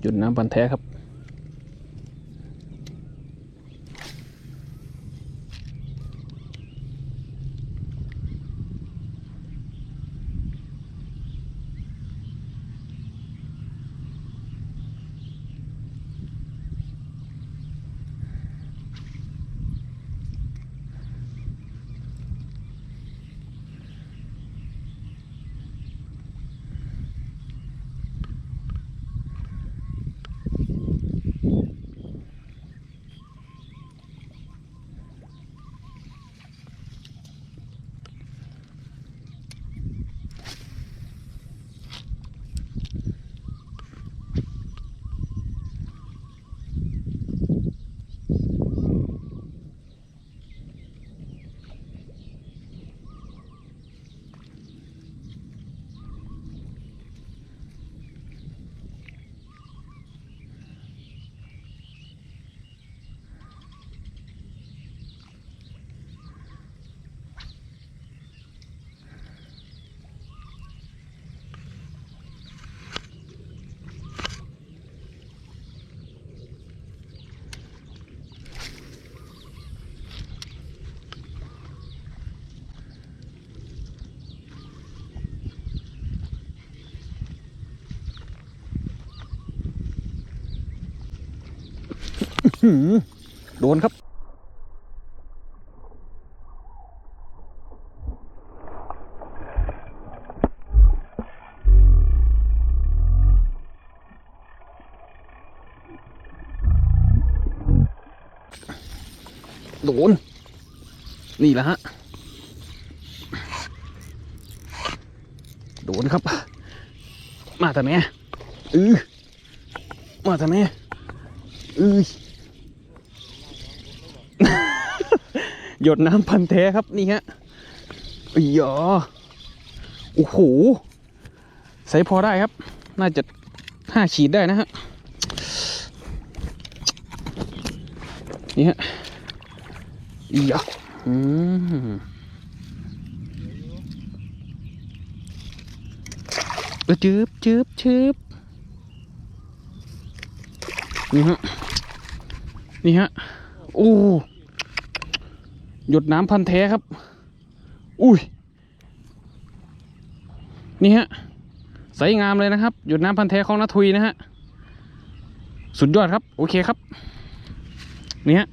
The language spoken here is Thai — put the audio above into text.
หยุดน้ำบันแท้ครับ โดนครับ โดน นี่แหละฮะ โดนครับ มาแต่แม่อือมาแต่แม่อือ หยดน้ำพันแท้ครับนี่ฮะอีหยอโอ้โหใส่พอได้ครับ น่าจะห้าขีดได้นะฮะนี่ฮะอีหยออืมเออจืบจืบจืบนี่ฮะ นี่ฮะ โอ้ หยดน้ำพันแท้ครับ อุ้ย นี่ฮะใสงามเลยนะครับ หยดน้ำพันแท้ของนัทุยนะฮะ สุดยอดครับ โอเคครับ นี่ฮะ